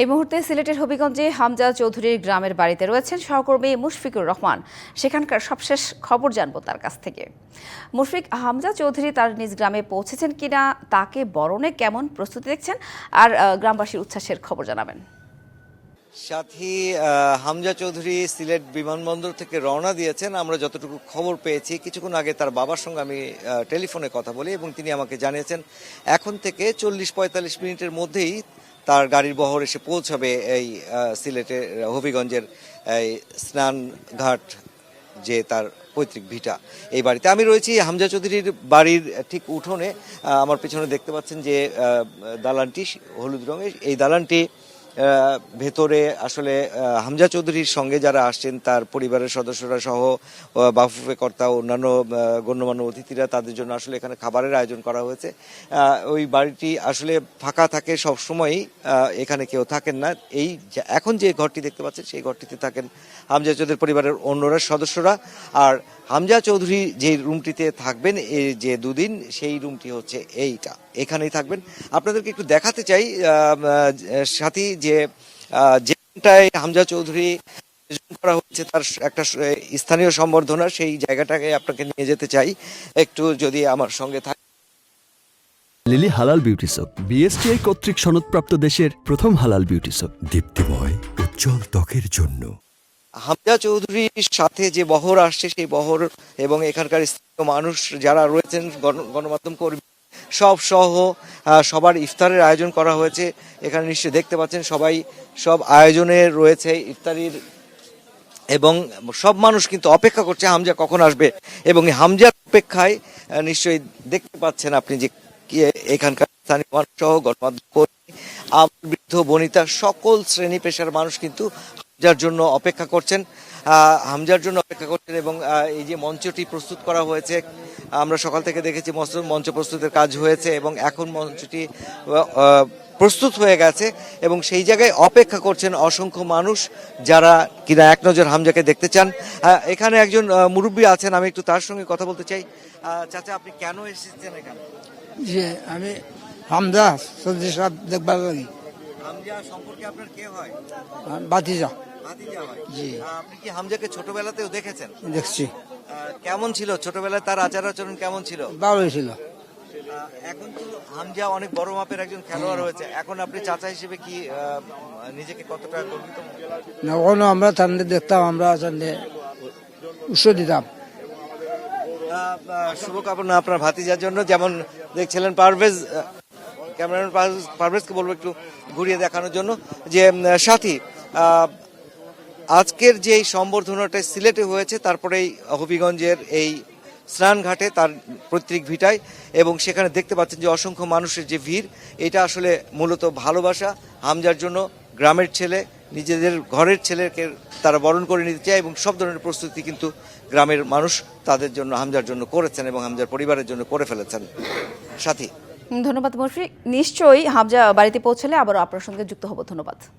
এই মুহূর্তে সিলেটের হবিগঞ্জে হামজা চৌধুরীর গ্রামের বাড়িতে রয়েছেন সহকর্মী মুশফিকুর রহমান। সেখানকার সবশেষ খবর জানব তার কাছ থেকে। মুশফিক, হামজা চৌধুরী তার নিজ গ্রামে পৌঁছেছেন কিনা, তাকে বরণে কেমন প্রস্তুতি দেখছেন? আর গ্রামবাসীর উচ্ছ্বাসের খবর জানাবেন। সাথী হামজা চৌধুরী সিলেট বিমানবন্দর থেকে রওনা দিয়েছেন। আমরা যতটুকু খবর পেয়েছি, কিছুক্ষণ আগে তার বাবার সঙ্গে আমি টেলিফোনে কথা বলি এবং তিনি আমাকে জানিয়েছেন, এখন থেকে চল্লিশ পঁয়তাল্লিশ মিনিটের মধ্যেই তার গাড়ির বহর এসে পৌঁছাবে এই সিলেটের হবিগঞ্জের এই স্নানঘাট যে তার পৈতৃক ভিটা। এই বাড়িতে আমি রয়েছি, হামজা চৌধুরীর বাড়ির ঠিক উঠোনে। আমার পেছনে দেখতে পাচ্ছেন যে দালানটি হলুদ রঙের। এই দালানটি ভেতরে আসলে হামজা চৌধুরীর সঙ্গে যারা আসছেন, তার পরিবারের সদস্যরা সহ বাফুফে কর্তা অন্যান্য গণ্যমান্য অতিথিরা তাদের জন্য আসলে এখানে খাবারের আয়োজন করা হয়েছে। ওই বাড়িটি আসলে ফাঁকা থাকে সব সময়ই এখানে কেউ থাকেন না। এই এখন যে ঘরটি দেখতে পাচ্ছেন, সেই ঘরটিতে থাকেন হামজা চৌধুরীর পরিবারের অন্যরা সদস্যরা। আর হামজা চৌধুরী যে রুমটিতে থাকবেন এই যে দুদিন, সেই রুমটি হচ্ছে এইটা। এখানেই থাকবেন। আপনাদেরকে একটু দেখাতে চাই সাথী যে যেটায় হামজা চৌধুরী করা হচ্ছে তার একটা স্থানীয় সম্বর্ধনা সেই জায়গাটাকে আপনাকে নিয়ে যেতে চাই। একটু যদি আমার সঙ্গে থাকে লিলি হালাল বিউটি সোপ বিএসটিআই কর্তৃক সনদপ্রাপ্ত দেশের প্রথম হালাল বিউটি সোপ দীপ্তিময় উজ্জ্বল ত্বকের জন্য। হামজা চৌধুরীর সাথে যে বহর আসছে সেই বহর এবং এখানকার স্থানীয় মানুষ যারা রয়েছেন গণ- গণমাধ্যম কর্মী সব সহ সবার ইফতারের আয়োজন করা হয়েছে। এখানে নিশ্চয়ই দেখতে পাচ্ছেন সবাই, সব আয়োজনে রয়েছে ইফতারির এবং সব মানুষ কিন্তু অপেক্ষা করছে হামজা কখন আসবে এবং হামজার অপেক্ষায় নিশ্চয়ই দেখতে পাচ্ছেন আপনি যে এখানকার স্থানীয় মানুষ সহ গণমাধ্যম কর্মী বৃদ্ধ, বনিতা, সকল শ্রেণি পেশার মানুষ কিন্তু হামজার জন্য অপেক্ষা করছেন। হামজার জন্য অপেক্ষা করছেন এবং এই যে মঞ্চটি প্রস্তুত করা হয়েছে আমরা সকাল থেকে দেখেছি মঞ্চ- প্রস্তুতের কাজ হয়েছে এবং এখন মঞ্চটি প্রস্তুত হয়ে গেছে এবং সেই জায়গায় অপেক্ষা করছেন অসংখ্য মানুষ যারা কিনা এক নজর হামজাকে দেখতে চান। এখানে একজন মুরব্বী আছেন আমি একটু তার সঙ্গে কথা বলতে চাই। চাচা আপনি কেন এসেছেন এখানে? যে আমি সাহেব দেখবার লাগি। হামজা সম্পর্কে আপনার কে হয়? বাতিজা। জি। আপনি কি হামজাকে ছোটবেলাতেও দেখেছেন? দেখছি। কেমন ছিল? ছোটবেলায় তার আচার আচরণ কেমন ছিল? ভালোই ছিল। এখন তো হামজা অনেক বড় মাপের একজন খেলোয়াড় হয়েছে। এখন আপনি চাচা হিসেবে কি নিজেকে কতটা গর্বিত না ওখানে আমরা তান্ডে দেখতাম আমরা তান্ডে উৎস দিতাম। শুভকামনা আপনার ভাতিজার জন্য। যেমন দেখছিলেন পারভেজ ক্যামেরাম্যান পারভেজ- পারভেজকে বলব একটু ঘুরিয়ে দেখানোর জন্য যে সাথী আজকের যে এই সম্বর্ধনাটা সিলেটে হয়েছে তারপরেই হবিগঞ্জের এই স্নানঘাটে তার পৈতৃক ভিটায় এবং সেখানে দেখতে পাচ্ছেন যে অসংখ্য মানুষের যে ভিড়, এটা আসলে মূলত ভালোবাসা, হামজার জন্য গ্রামের ছেলে, নিজেদের ঘরের ছেলেকে তারা বরণ করে নিতে চায় এবং সব ধরনের প্রস্তুতি কিন্তু গ্রামের মানুষ তাদের জন্য, হামজার জন্য করেছেন এবং হামজার পরিবারের জন্য করে ফেলেছেন। সাথী। ধন্যবাদ মুশফিক নিশ্চয়ই হামজা বাড়িতে পৌঁছলে আবারও আপনার সঙ্গে যুক্ত হব। ধন্যবাদ।